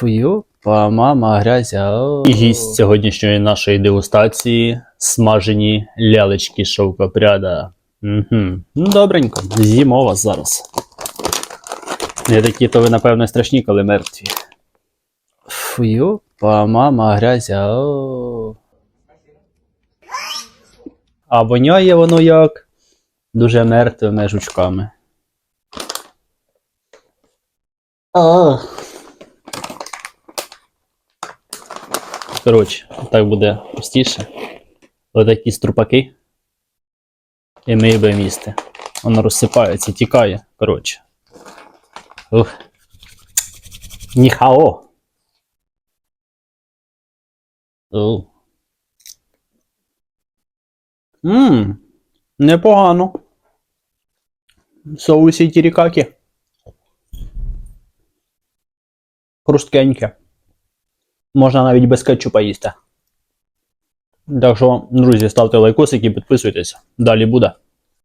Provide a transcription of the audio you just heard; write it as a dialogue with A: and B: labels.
A: Фу, мама, грязя. І гість сьогоднішньої нашої дегустації смажені лялечки шовкопряда. Угу. Ну, добренько, з'їмо вас зараз. Не такі, то ви, напевно, страшні, коли мертві. Фу, мама, грязя. А воняє воно як дуже мертвими жучками. Ах. Коротше, так буде простіше. Отакі струпаки. І ми будемо їсти. Воно розсипається, тікає. Коротше. Ух. Ніхао. Ммм, непогано. Соусі тірікакі. Хрусткеньке. Можна навіть без кетчупа їсти. Так що, друзі, ставте лайкосики, підписуйтесь. Далі буде.